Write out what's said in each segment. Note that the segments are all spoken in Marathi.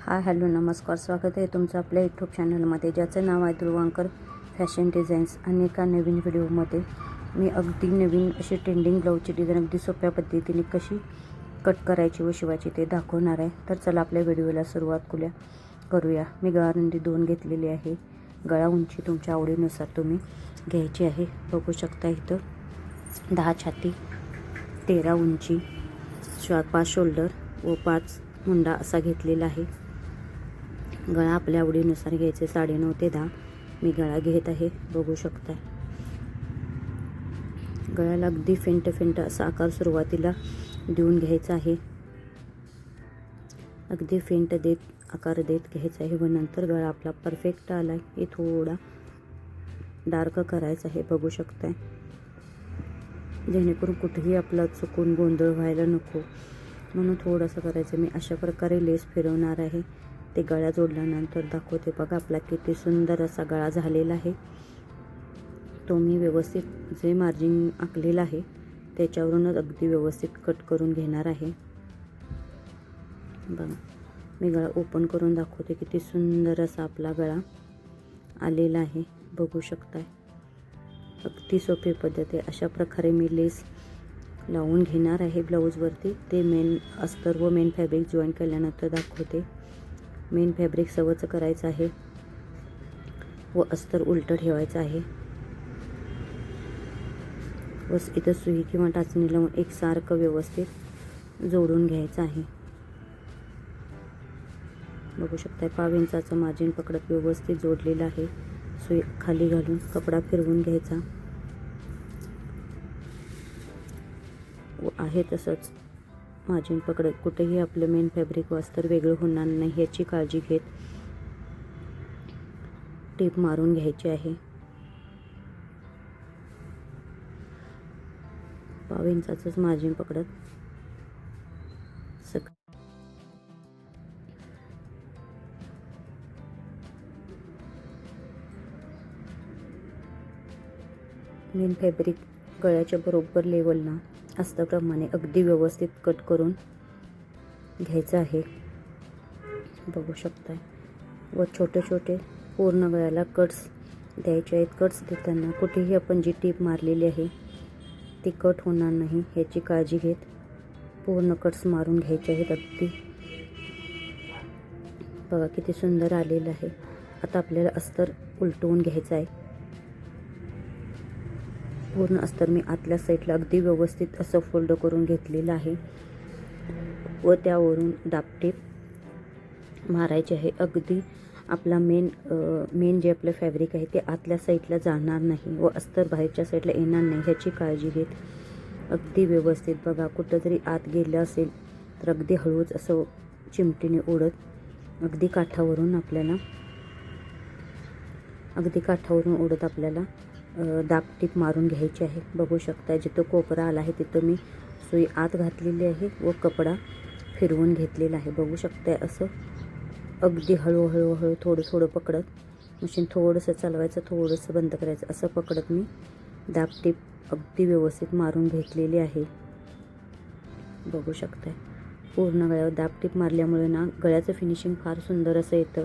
हाय हॅलो नमस्कार स्वागत आहे तुमचं आपल्या यूट्यूब चॅनलमध्ये ज्याचं नाव आहे ध्रुवांकर फॅशन डिझाईन्स आणि एका नवीन व्हिडिओमध्ये. मी अगदी नवीन अशी ट्रेंडिंग ब्लाऊजची डिझाईन अगदी सोप्या पद्धतीने कशी कट करायची व शिवायची ते दाखवणार आहे. तर चला आपल्या व्हिडिओला सुरुवात करूया करूया. मी गळारुंदी दोन घेतलेली आहे. गळा उंची तुमच्या आवडीनुसार तुम्ही घ्यायची आहे. बघू शकता इथं दहा छाती तेरा उंची शा पाच शोल्डर व पाच मुंडा असा घेतलेला आहे. गळा आपल्या आवडीनुसार घ्यायचे. साडेनऊ ते दहा. मी गळा घेत आहे. बघू शकता गळ्याला अगदी फेंट फेंट असा आकार सुरुवातीला देऊन घ्यायचा आहे. अगदी फेंट देत आकार देत घ्यायचा आहे व नंतर गळा आपला परफेक्ट आला आहे थोडा डार्क करायचा आहे. बघू शकताय. जेणेकरून कुठेही आपला चुकून गोंधळ व्हायला नको. म्हणून थोडंसं करायचं. मी अशा प्रकारे लेस फिरवणार आहे. ते गळा जोडल्यानंतर दाखवते बघा आपला किती सुंदर असा गळा झालेला आहे. तो मी व्यवस्थित जे मार्जिन आखलेलं आहे त्याच्यावरूनच अगदी व्यवस्थित कट करून घेणार आहे. बघा मी गळा ओपन करून दाखवते किती सुंदर असा आपला गळा आलेला आहे. बघू शकताय. अगदी सोपी पद्धत आहे. अशा प्रकारे मी लेस लावून घेणार आहे ब्लाऊजवरती ते मेन अस्तर व मेन फॅब्रिक जॉईन केल्यानंतर दाखवते. मेन फॅब्रिक सवचं करायचं आहे. व अस्तर उलटं ठेवायचं आहे. व इथं सुई किंवा टाचणी लावून एकसारखं व्यवस्थित जोडून घ्यायचं आहे. बघू शकताय पाव इंचाचं मार्जिन पकडत व्यवस्थित जोडलेलं आहे. सुई खाली घालून कपडा फिरवून घ्यायचा. व आहे तसंच मार्जिन पकडत कुठेही आपलं मेन फॅब्रिक वास्तर वेगळं होणार नाही याची काळजी घेत टीप मारून घ्यायची आहे. पाव इंचाचंच मार्जिन पकडत सक मेन फॅब्रिक गळ्याच्या बरोबर लेवलला असल्याप्रमाणे अगदी व्यवस्थित कट करून घ्यायचं आहे. बघू शकताय. व छोटे छोटे पूर्ण गळ्याला कट्स द्यायचे आहेत. कट्स देताना कुठेही आपण जी टीप मारलेली आहे ती कट होणार नाही. ह्याची काळजी घेत पूर्ण कट्स मारून घ्यायचे आहेत अगदी. बघा किती सुंदर आलेलं आहे. आता आपल्याला अस्तर उलटवून घ्यायचं आहे. पूर्ण अस्तर मी आतल्या साईडला अगदी व्यवस्थित असं फोल्ड करून घेतलेलं आहे. व त्यावरून दापटेप मारायचे आहे. अगदी आपला मेन मेन जे आपलं फॅब्रिक आहे ते आतल्या साईडला जाणार नाही व अस्तर बाहेरच्या साईडला येणार नाही ह्याची काळजी घेत अगदी व्यवस्थित बघा. कुठं जरी आत गेलं असेल तर अगदी हळूच असं चिमटीने ओढत अगदी काठावरून आपल्याला अगदी काठावरून ओढत आपल्याला दापटीप मारून घ्यायची आहे. बघू शकता जिथं कोपरा आला आहे तिथं मी सुई आत घातलेली आहे व कपडा फिरवून घेतलेला आहे. बघू शकताय असं अगदी हळूहळू हळू थोडं थोडं पकडत मशीन थोडंसं चालवायचं थोडंसं बंद करायचं असं पकडत मी दापटीप अगदी व्यवस्थित मारून घेतलेली आहे. बघू शकताय. पूर्ण गळ्यावर दापटीप मारल्यामुळे ना गळ्याचं फिनिशिंग फार सुंदर असं येतं.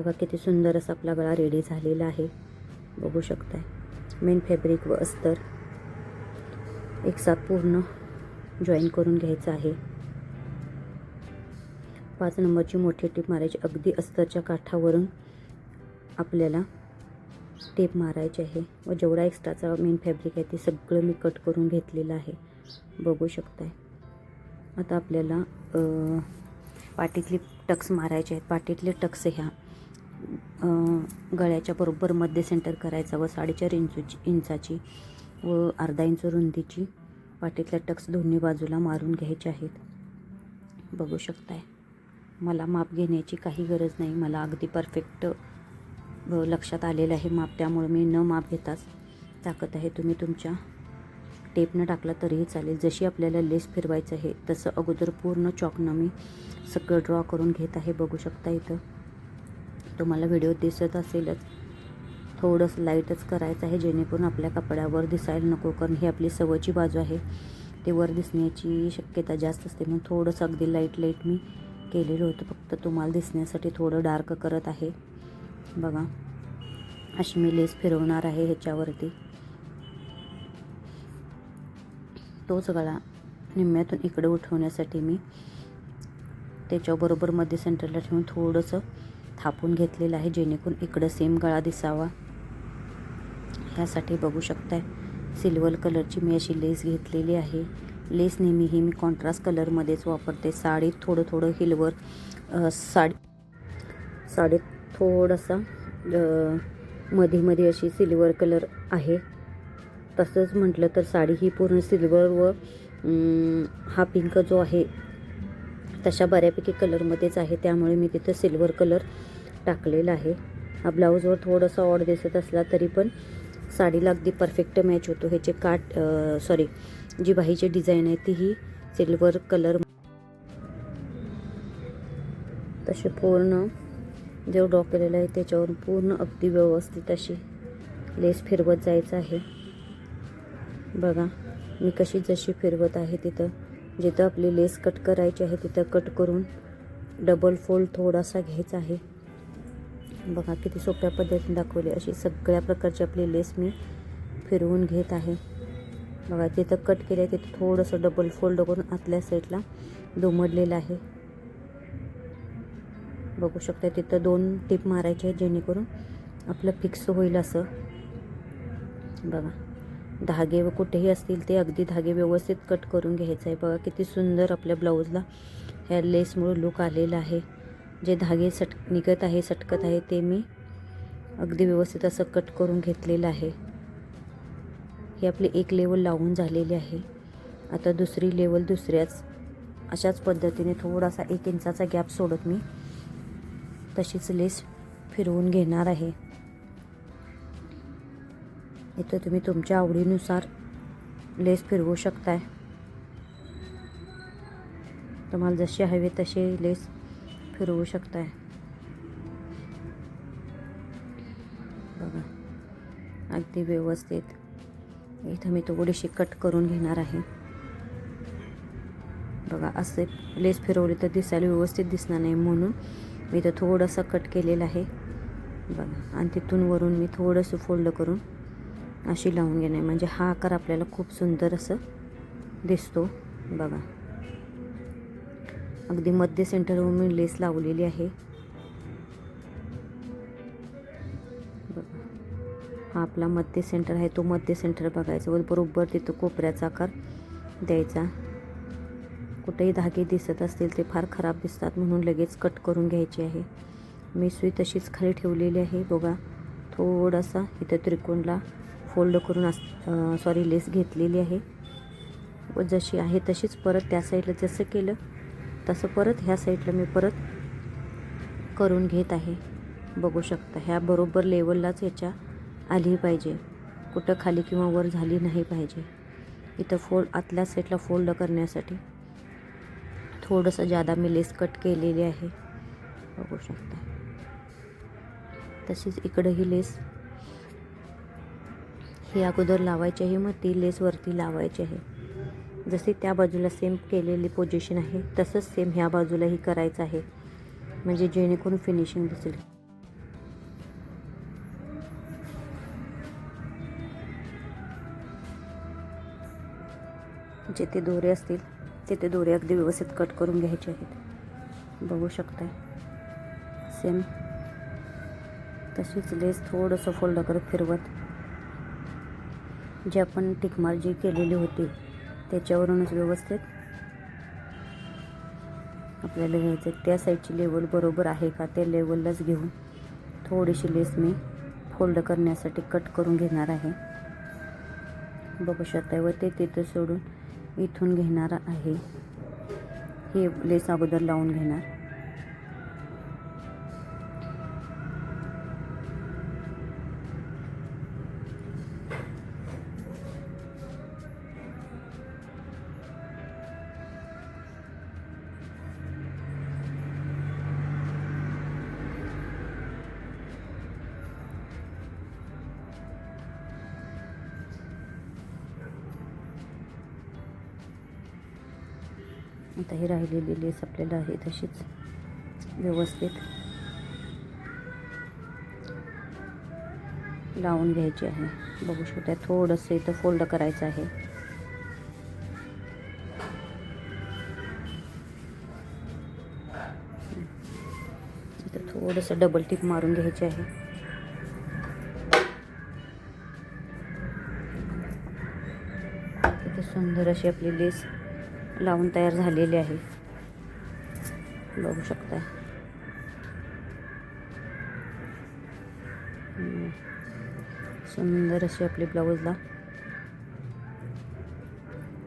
बघा किती सुंदर असा आपला गळा रेडी झालेला आहे. बघू शकताय. मेन फॅब्रिक व अस्तर. एक साथ पूर्ण जॉईन करून घ्यायचं आहे. पाच नंबरची मोठी टीप मारायची. अगदी अस्तरच्या काठावरून आपल्याला टेप मारायची आहे. व जेवढा एक्स्ट्राचा मेन फॅब्रिक आहे ते सगळं मी कट करून घेतलेलं आहे. बघू शकताय. आता आपल्याला पाटीतली टक्स मारायचे आहेत. पाटीतले टक्स ह्या. गळ्याच्या बरोबर मध्य सेंटर करायचा व साडेचार इंचूची इंचाची व अर्धा इंच रुंदीची पाटीतल्या टक्स दोन्ही बाजूला मारून घ्यायचे आहेत. बघू शकताय. मला माप घेण्याची काही गरज नाही. मला अगदी परफेक्ट लक्षात आलेलं आहे माप. त्यामुळे मी न माप घेताच टाकत आहे. तुम्ही तुमच्या टेपनं टाकला तरीही चालेल. जशी आपल्याला लेस फिरवायचं आहे तसं अगोदर पूर्ण चॉकनं मी सगळं ड्रॉ करून घेत आहे. बघू शकता इथं. तुम्हाला व्हिडिओ दिसत असेलच. थोडंसं लाईटच करायचं आहे जेणेकरून आपल्या कपड्यावर दिसायला नको कारण ही आपली सवयची बाजू आहे. ते वर दिसण्याची शक्यता जास्त असते म्हणून थोडंसं अगदी लाइट लाइट मी केलेलं होतं. फक्त तुम्हाला दिसण्यासाठी थोडं डार्क करत आहे. बघा अशी मी लेस फिरवणार आहे ह्याच्यावरती. तोच गळा निम्म्यातून इकडे उठवण्यासाठी मी त्याच्याबरोबरमध्ये सेंटरला ठेवून थोडंसं थापून घेतलेलं आहे जेणेकरून इकडं सेम गळा दिसावा. ह्यासाठी बघू शकताय सिल्वर कलरची मी अशी लेस घेतलेली आहे. लेस नेहमी ही मी कॉन्ट्रास्ट कलरमध्येच वापरते. साडीत थोडं थोडं हिलवर साडी साडीत थोडासा मध्ये मध्ये अशी सिल्वर कलर आहे. तसंच म्हटलं तर साडी ही पूर्ण सिल्वर व हा पिंक जो आहे तशा बऱ्यापैकी कलरमध्येच आहे. त्यामुळे मी तिथं सिल्वर कलर टाकलेला आहे. हा ब्लाऊजवर थोडासा ऑड दिसत असला तरी पण साडीला अगदी परफेक्ट मॅच होतो. ह्याचे काट सॉरी जी बाहीची डिझाईन आहे ती ही सिल्वर कलर तसे पूर्ण जो ड्रॉ केलेला आहे त्याच्यावर पूर्ण अगदी व्यवस्थित अशी लेस फिरवत जायचं आहे. बघा मी कशी जशी फिरवत आहे तिथं. जिथं आपली लेस कट करायची आहे तिथं कट करून डबल फोल्ड थोडासा घ्यायचा आहे. बघा किती सोप्या पद्धतीने दाखवली अशी सगळ्या प्रकारची आपली लेस मी फिरवून घेत आहे. बघा तिथं कट केलं आहे तिथं थोडंसं डबल फोल्ड करून आतल्या साईडला दुमडलेलं आहे. बघू शकता तिथं दोन टिप मारायचे आहेत जेणेकरून आपलं फिक्स होईल असं. बघा. धागे व कुठेही असतील ते अगदी धागे व्यवस्थित कट करून घ्यायचं आहे. बघा किती सुंदर आपल्या ब्लाऊजला ह्या लेसमुळे लुक आलेला आहे. जे धागे सट निघत आहे सटकत आहे ते मी अगदी व्यवस्थित असं कट करून घेतलेलं आहे. ही आपली एक लेवल लावून झालेली आहे. आता दुसरी लेवल दुसऱ्याच अशाच पद्धतीने थोडासा एक इंचाचा गॅप सोडत मी तशीच लेस फिरवून घेणार आहे. इथं तुम्ही तुमच्या आवडीनुसार लेस फिरवू शकताय. तुम्हाला जशी हवे तशी लेस फिरवू शकताय. बघा अगदी व्यवस्थित. इथं मी थोडीशी कट करून घेणार आहे. बघा असे लेस फिरवली तर दिसायला व्यवस्थित दिसणार नाही म्हणून मी इथं थोडंसं कट केलेलं आहे. बघा आणि तिथून वरून मी थोडंसं फोल्ड करून अशी लावून घेणे. म्हणजे हा आकार आपल्याला खूप सुंदर असं दिसतो. बघा. अगदी मध्य सेंटरवर मी लेस लावलेली आहे. बघा. हा आपला मध्य सेंटर आहे. तो मध्य सेंटर बघायचा. व बरोबर तिथं कोपऱ्याचा आकार द्यायचा. कुठेही धागे दिसत असतील ते फार खराब दिसतात म्हणून लगेच कट करून घ्यायची आहे. मी सुई तशीच खाली ठेवलेली आहे. बघा. थोडासा इथं त्रिकोणला फोल्ड करून अस सॉरी लेस घेतलेली आहे. व जशी आहे तशीच परत त्या साईडला जसं केलं तसं परत ह्या साईडला मी परत करून घेत आहे. बघू शकता ह्या बरोबर लेवललाच याच्या आली पाहिजे. कुठं खाली किंवा वर झाली नाही पाहिजे. इथं फोल्ड आतल्या साईडला फोल्ड करण्यासाठी थोडंसं जादा मी लेस कट केलेली आहे. बघू शकता. तशीच इकडंही लेस ही अगोदर लावायची आहे मग ती लेस वरती लावायची आहे. जशी त्या बाजूला सेम केलेली पोझिशन आहे तसंच सेम ह्या बाजूलाही करायचं आहे. म्हणजे जेणेकरून फिनिशिंग दिसेल. जेथे दोरे असतील तेथे दोरे अगदी व्यवस्थित कट करून घ्यायचे आहेत. बघू शकताय. सेम तशीच लेस थोडंसं फोल्ड करत फिरवत. जे आपण टिकमार जी केलेली होती त्याच्यावरूनच व्यवस्थित आपल्याला घ्यायचं. त्या साईडची लेवल बरोबर आहे का त्या लेवललाच घेऊन थोडीशी लेस मी फोल्ड करण्यासाठी कट करून घेणार आहे. बघू शकता व ते तिथं सोडून इथून घेणार आहे. हे लेस अगोदर लावून घेणार. आता ही राहिलेली लेस आपल्याला आहे तशीच व्यवस्थित. लावून घ्यायची आहे. बघू शकता थोडंसं इथं फोल्ड करायचं आहे. इथं थोडंसं डबल टिप मारून घ्यायची आहे. इथे सुंदर अशी आपली लेस लावून तयार झालेली आहे. बघू शकता. सुंदर अशी आपली ब्लाऊजला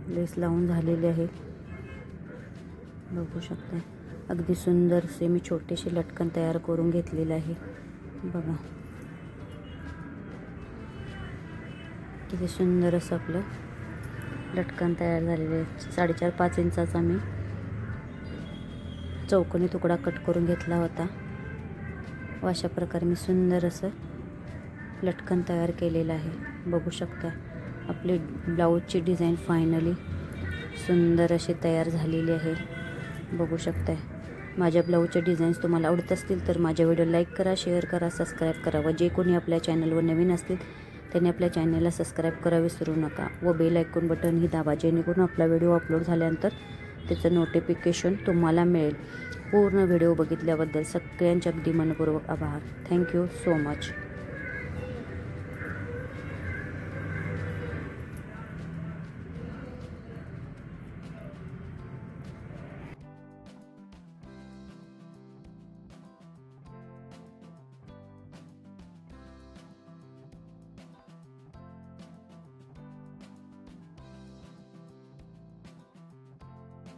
लेस लावून झालेली आहे. बघू शकता. अगदी सुंदर से मी छोटेसे लटकन तयार करून घेतलेलं आहे. बघा. किती सुंदर असं आपलं लटकन तयार झालेले आहे. साडेचार पाच इंचाचा मी चौकोनी तुकडा कट करून घेतला होता. व अशा प्रकारे मी सुंदर असं लटकन तयार केलेलं आहे. बघू शकता आपली ब्लाऊजची डिझाईन फायनली सुंदर अशी तयार झालेली आहे. बघू शकताय माझ्या ब्लाऊजच्या डिझाईन्स तुम्हाला आवडत असतील तर माझ्या व्हिडिओ लाईक करा शेअर करा सबस्क्राईब करा व जे कोणी आपल्या चॅनलवर नवीन असतील त्यांनी आपल्या चॅनलला सबस्क्राईब करा विसरू नका व बेल ऐकून बटनही दाबा जेणेकरून आपला व्हिडिओ अपलोड झाल्यानंतर त्याचं नोटिफिकेशन तुम्हाला मिळेल. पूर्ण व्हिडिओ बघितल्याबद्दल सगळ्यांचे अगदी मनपूर्वक आभार. Thank you so much